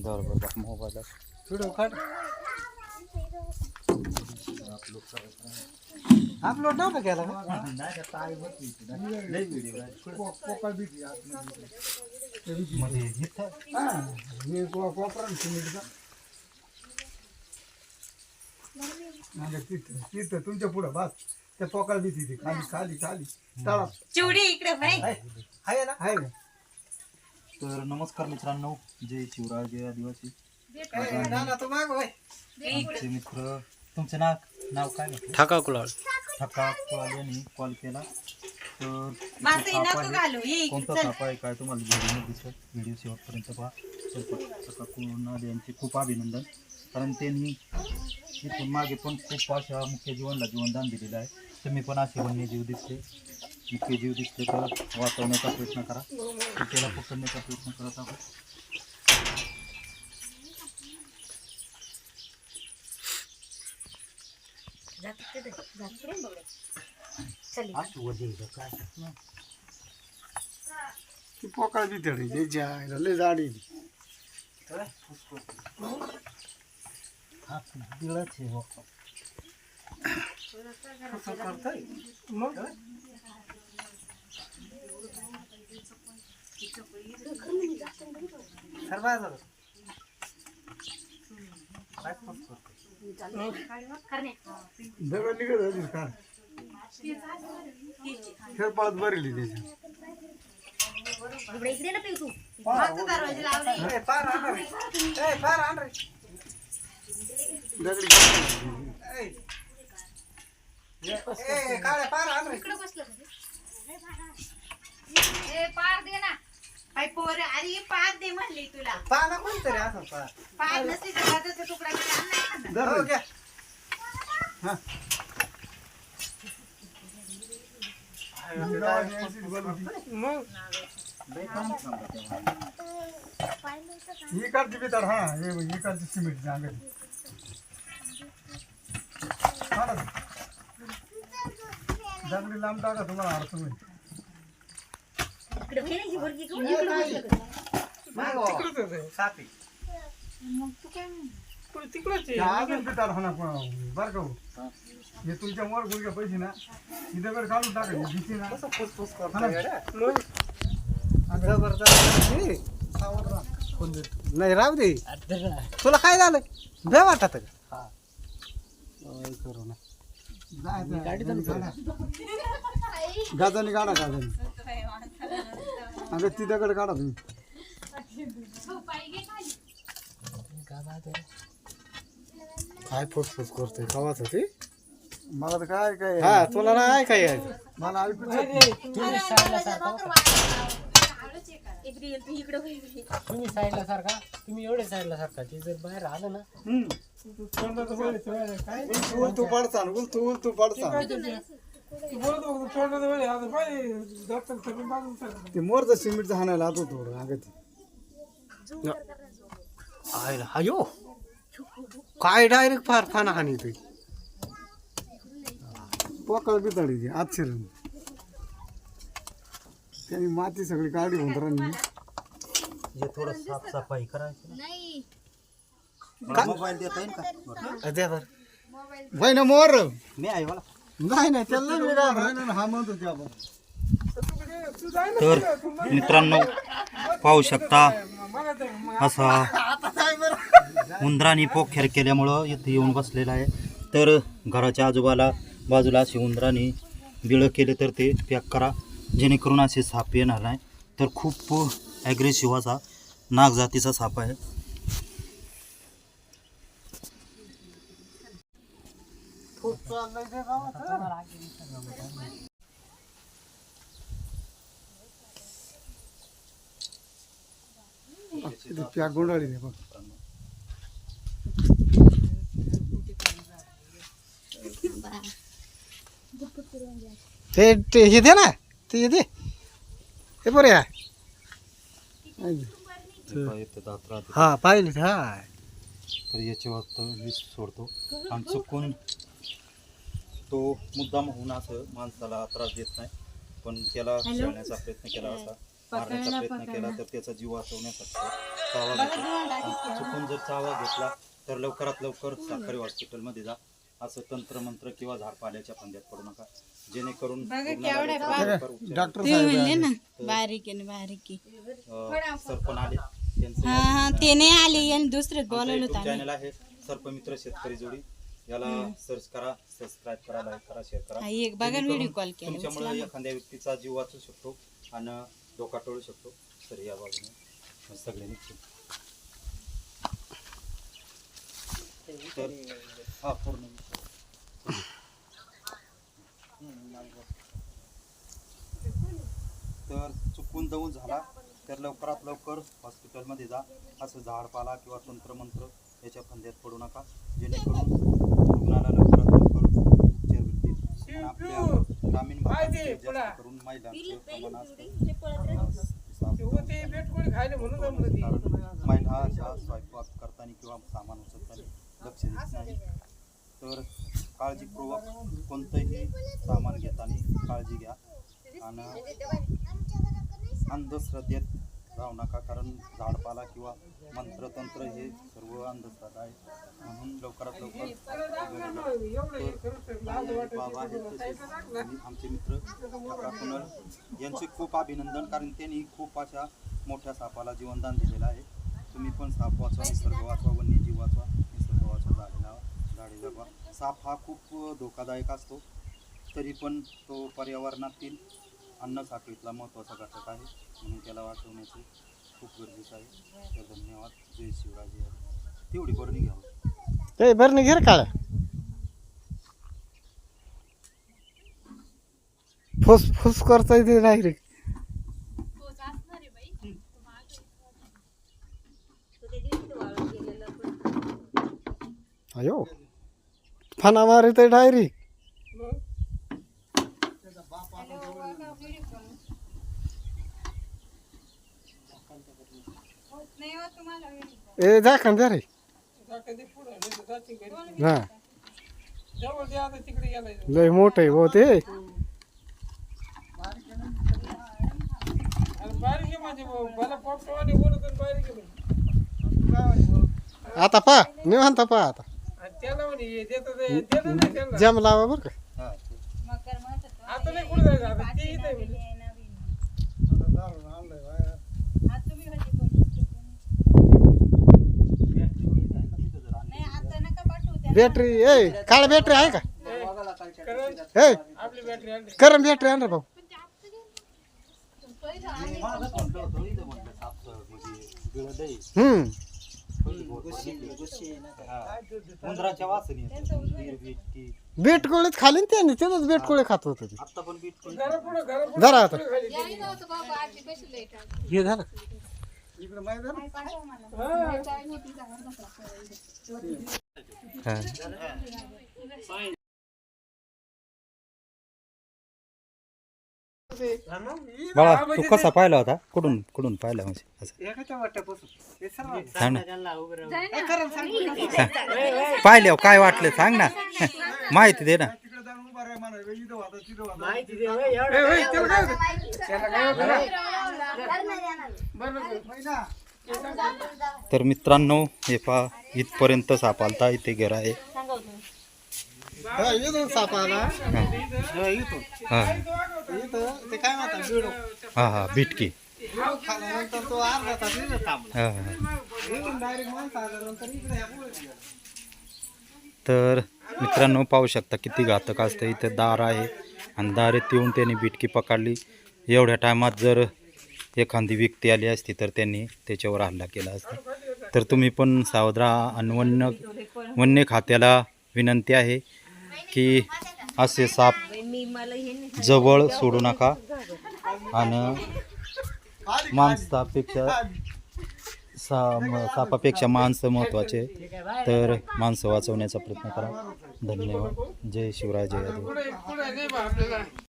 बरोबर mobile video काढ upload नव्हता केला का पोकळ भीती मध्ये इथं हे कोपरा सिमेंटचा नाही तिथं तिथं तुमच्या पुढं बस. त्या पोकळ भीती ती खाली खाली खाली. चिवडी इकडे भाई आहे ना? आहे ना? तर नमस्कार मित्रांनो. जय शिवराय जय आदिवासी. ना ना तो माग होय आमचे मित्र. तुमचे नाव नाव काय म्हटलं? ठाका कुलाळ ठका कुळाल यांनी कॉल केला. तर इथे साप नको आहे. घालू. ये इकडे कोणता चल. साप आहे काय तुम्हाला व्हिडिओ दिसत व्हिडिओ शेवटपर्यंत पहा. ठका कुळाल यांचे खूप अभिनंदन. कारण त्यांनी इथून मागे पण खूप अशा मुख्य जीवनला जीवनदान दिलेलं आहे. तुम्ही पण असे वन्यजीव दिसले. मुख्य जीव दिसले तर वाचवण्याचा प्रयत्न करा. त्याला पकडण्याचा प्रयत्न करत आहोत? ती. पोकळ भीती आहे त्याची आहे लय जाडी ती. हा बिळच आहे हो. दगड निघत होती का खेळ पळत बरेली त्याच्या मागचा दरवाजा लावलाय. दगडी ए, पार दे ना. काय पोर अरे पार दे म्हणली तुला. पाना कोणतरी असं पा पार नसली तर हाताचा तुकडा केला नाही ना. हो, घ्या. हा. बोलवती. ही बिताड हा. हे बघ, ही काढची सिमेंट काढा. दगडी लांब टाका तुम्हाला अडचण होईल अजून पण बरं का हो. हे तुमच्या मोर गुडघ्या पैसे ना ही दगड काढून टाका ही भीती ना हा ना. नाही राहू दे तुला काय झालं भे वाटत गाजाने काढा गाजाने. अगं ती दगड काढा तुम्ही. काय फुसफुस करतोय? कवाच ते? मला तर काय काय? हा तुला नाही काय मला ऐकू तुम्ही साईडला सारखा तुम्ही साईडला सारखा? तुम्ही एवढे साईडला सारखा? ते जर बाहेर आलं ना उल तू उल तू उल तू ते मोरचं सिमेंटचं हाणायला आतो थोडं अगं आयला अयो काय डायरेक्ट फार फाना हानी तुझी पोकळ बिताडी आत शिरून त्यांनी माती सगळी काढली होऊन राहिली हे थोडं साफसफाई करायची मोबाईल देता येईल का? द्या बरं. भाई ना मोर. मी आहे मला नाही नाही त्याला नाही वेगळा राहिला ना, हा म्हणतो ते आपण. तर मित्रांनो पाहू शकता असा उंदराने पोखेर केल्यामुळं इथे येऊन बसलेला आहे. तर घराच्या आजूबाला बाजूला असे उंदराने बिळं केले तर ते पॅक करा. जेणेकरून असे साप येणार नाही. तर खूप ॲग्रेसिव्ह असा नाग जातीचा साप आहे. इथे पॅक गुंडाळी नाही बघ ते ते हे दे ना ते हे दे. हे बरे हा पाहिले हा. तर याच्यावर तो वीज सोडतो. आणि चुकून तो मुद्दाम होऊन असं माणसाला त्रास देत नाही. पण त्याला शिवण्याचा प्रयत्न केला असा मारण्याचा प्रयत्न केला तर त्याचा जीव वाचवण्यासाठी चावा चुकून जर चावा घेतला तर लवकरात लवकर सरकारी हॉस्पिटलमध्ये जा. असं तंत्रमंत्र किंवा झाडपाल्याच्या फांद्यात पडू नका. जेणेकरून सरपण आले. त्यांचं हा हा ते नाही आले आम्ही. चॅनल आहे. सर्पमित्र शेतकरी जोडी. याला सर्च करा सबस्क्राईब करा लाईक करा शेअर करा. हा, एक बघा जेणेकरून व्हिडिओ कॉल केला. तुमच्यामुळे एखाद्या व्यक्तीचा जीव वाचू शकतो आणि धोका टळू शकतो. तर या बाजूने सगळ्यांनी तर हा पूर्ण. तर चुकून जाऊन झाला तर लवकरात लवकर हॉस्पिटलमध्ये जा. असं झाडपाला किंवा तंत्रमंत्र याच्या फंद्यात पडू नका. जेणेकरून रुग्णाला लवकरात लवकर उपचार भेटतील आणि आपल्या ग्रामीण जास्त करून महिलांचं प्रमाण असतं. बेटकोळी खायला म्हणून जमलं ते. कारण महिला स्वयंपाक करताना किंवा सामान उचलताना लक्ष देत नाही. तर काळजीपूर्वक कोणतंही सामान घेताना काळजी घ्या. आणि अंधश्रद्धेत राहू नका कारण झाडपाला किंवा मंत्रतंत्र हे सर्व अंधश्रद्धा आहे. म्हणून लवकरात लवकर बाबा आमचे मित्र काका कुणाल यांचे खूप अभिनंदन कारण त्यांनी खूप अशा मोठ्या सापाला जीवनदान दिलेलं आहे. तुम्ही पण साप वाचवा निसर्ग वाचवा वन्यजीव वाचवा निसर्ग वाचवा झाडे लावा झाडे जगवा. साप हा खूप धोकादायक असतो तरी पण तो पर्यावरणातील अन्न साखळीतला महत्त्वाचा घटक आहे म्हणून त्याला वाचवण्याचे खूप गरजेचं आहे. तर धन्यवाद. जय शिवराज. तेवढी बरणी घ्यावं ए बरं घे रे काळ्या. फुस फुस करता येते डायरेक्ट अयो. फना मारित डायरेक्ट नाही हो तुम्हाला ए जा खंड रे कधी पुढं नाही तर जाते घरी. हा जवळ ते आता तिकडे गेलाय लय मोठं आहे हो ते आणि बारीक आहे म्हणजे मला पोपटवाणी बोलत आणि बारीक आहे म्हणे. आता पा निवांत पा आता. हे ते जम लावा बरं का. हां. आता नाही कुठे जायचं आता ते इथे आहे म्हणे. हे नवीन. आणलंय बाया. आता तुम्ही होते कोण? नाही आता नका पाठवू त्याला. बॅटरी ए काळ बॅटरी आहे का? ए करम बॅटरी आण रे भाऊ. आहे. हम्म खाली ना त्याने त्याच बीटकोळी खात होत ते. जरा आता. हे झालं इकडे माहिती बाळा तू कसा पाहिला होता? कुठून कुठून पाहिला म्हणजे असं. हे सांग ना. पाहिल्यावर काय वाटलं सांग ना. माहिती दे ना. तिकडे जाऊन उभा राहा म्हणा इथं वाटा तिथं वाटा माहिती तर मित्रांनो हे पहा इथपर्यंत सापालता इथे घर आहे. साप आला हा हा हा. तर मित्रांनो पाहू शकता किती घातक असतं. इथं दार आहे आणि दार येऊन त्याने बिटकी पकडली. एवढ्या टायमात जर एखादी व्यक्ती आली असती तर त्यांनी त्याच्यावर हल्ला केला असता. तर तुम्ही पण सावध राहा आणि वन्य वन्य खात्याला विनंती आहे की असे साप जवळ सोडू नका आणि माणसापेक्षा सा सापापेक्षा माणसं महत्त्वाचे तर माणसं वाचवण्याचा प्रयत्न करा. धन्यवाद. जय शिवराय जय